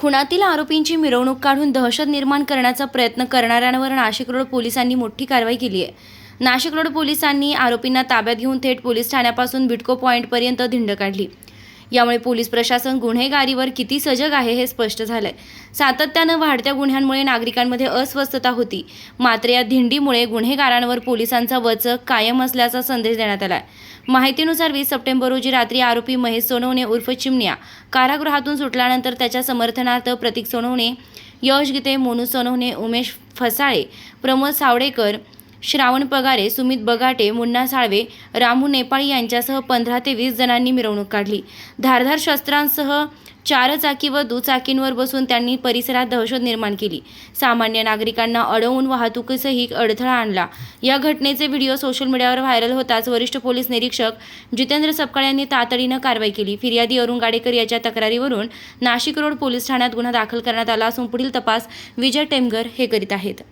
खुणातील आरोपींची मिरवणूक काढून दहशत निर्माण करण्याचा प्रयत्न करणाऱ्यांवर नाशिक रोड पोलिसांनी मोठी कारवाई केली आहे. नाशिक रोड पोलिसांनी आरोपींना ताब्यात घेऊन थेट पोलीस ठाण्यापासून बिटको पॉईंटपर्यंत धिंड काढली. यामुळे पोलीस प्रशासन गुन्हेगारीवर किती सजग आहे हे स्पष्ट झालंय. सातत्यानं वाढत्या गुन्ह्यांमुळे नागरिकांमध्ये अस्वस्थता होती. मात्र या धिंडीमुळे गुन्हेगारांवर पोलिसांचा वचक कायम असल्याचा संदेश देण्यात आलाय. माहितीनुसार वीस सप्टेंबर रोजी रात्री आरोपी महेश सोनवणे उर्फ चिमण्या कारागृहातून सुटल्यानंतर त्याच्या समर्थनार्थ प्रतीक सोनवणे यश गीते मोनू सोनवणे उमेश फसाळे प्रमोद सावडेकर श्रावण पगारे सुमित बगाटे मुन्ना साळवे रामू नेपाळी यांच्यासह पंधरा ते वीस जणांनी मिरवणूक काढली. धारधार शस्त्रांसह चार चाकी व दुचाकींवर बसून त्यांनी परिसरात दहशत निर्माण केली. सामान्य नागरिकांना अडवून वाहतुकीसही अडथळा आणला. या घटनेचे व्हिडिओ सोशल मीडियावर व्हायरल होताच वरिष्ठ पोलीस निरीक्षक जितेंद्र सपकाळ यांनी तातडीनं कारवाई केली. फिर्यादी अरुण गाडेकर याच्या तक्रारीवरून नाशिक रोड पोलीस ठाण्यात गुन्हा दाखल करण्यात आला असून पुढील तपास विजय टेमगर हे करीत आहेत.